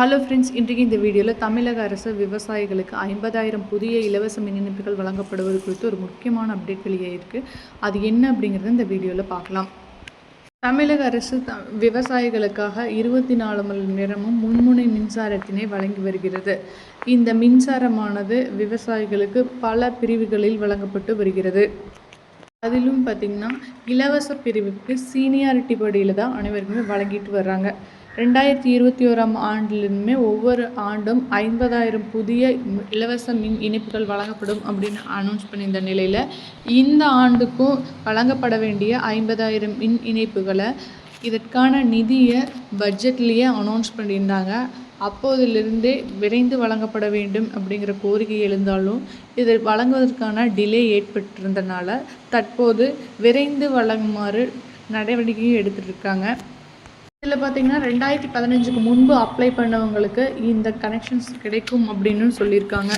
Hello friends இன்றைக்கு இந்த வீடியோவில் தமிழக அரசு விவசாயிகளுக்கு ஐம்பதாயிரம் புதிய இலவச மின் இணைப்புகள் வழங்கப்படுவது குறித்து ஒரு முக்கியமான அப்டேட் வெளியாயிருக்கு அது என்ன அப்படிங்கிறத இந்த வீடியோவில் பார்க்கலாம். தமிழக அரசு த விவசாயிகளுக்காக இருபத்தி நாலு மணி நேரமும் மும்முனை மின்சாரத்தினை வழங்கி வருகிறது. இந்த மின்சாரமானது விவசாயிகளுக்கு பல பிரிவுகளில் வழங்கப்பட்டு வருகிறது. அதிலும் பார்த்திங்கன்னா இலவச பிரிவுக்கு சீனியாரிட்டி படியில் தான் அனைவருக்குமே வழங்கிட்டு வர்றாங்க. ரெண்டாயிரத்தி இருபத்தி ஓராம் ஆண்டிலுமே ஒவ்வொரு ஆண்டும் ஐம்பதாயிரம் புதிய இலவச மின் இணைப்புகள் வழங்கப்படும் அப்படின்னு அனௌன்ஸ் பண்ணியிருந்த நிலையில் இந்த ஆண்டுக்கும் வழங்கப்பட வேண்டிய ஐம்பதாயிரம் மின் இணைப்புகளை இதற்கான நிதியை பட்ஜெட்லேயே அனௌன்ஸ் பண்ணியிருந்தாங்க. அப்போதிலிருந்தே விரைந்து வழங்கப்பட வேண்டும் அப்படிங்கிற கோரிக்கை எழுந்தாலும் இதை வழங்குவதற்கான டிலே ஏற்பட்டிருந்தனால தற்போது விரைந்து வழங்குமாறு நடவடிக்கையும் எடுத்துகிட்டு இருக்காங்க. இதில் பார்த்தீங்கன்னா ரெண்டாயிரத்தி பதினஞ்சுக்கு முன்பு அப்ளை பண்ணவங்களுக்கு இந்த கனெக்ஷன்ஸ் கிடைக்கும் அப்படின்னு சொல்லியிருக்காங்க.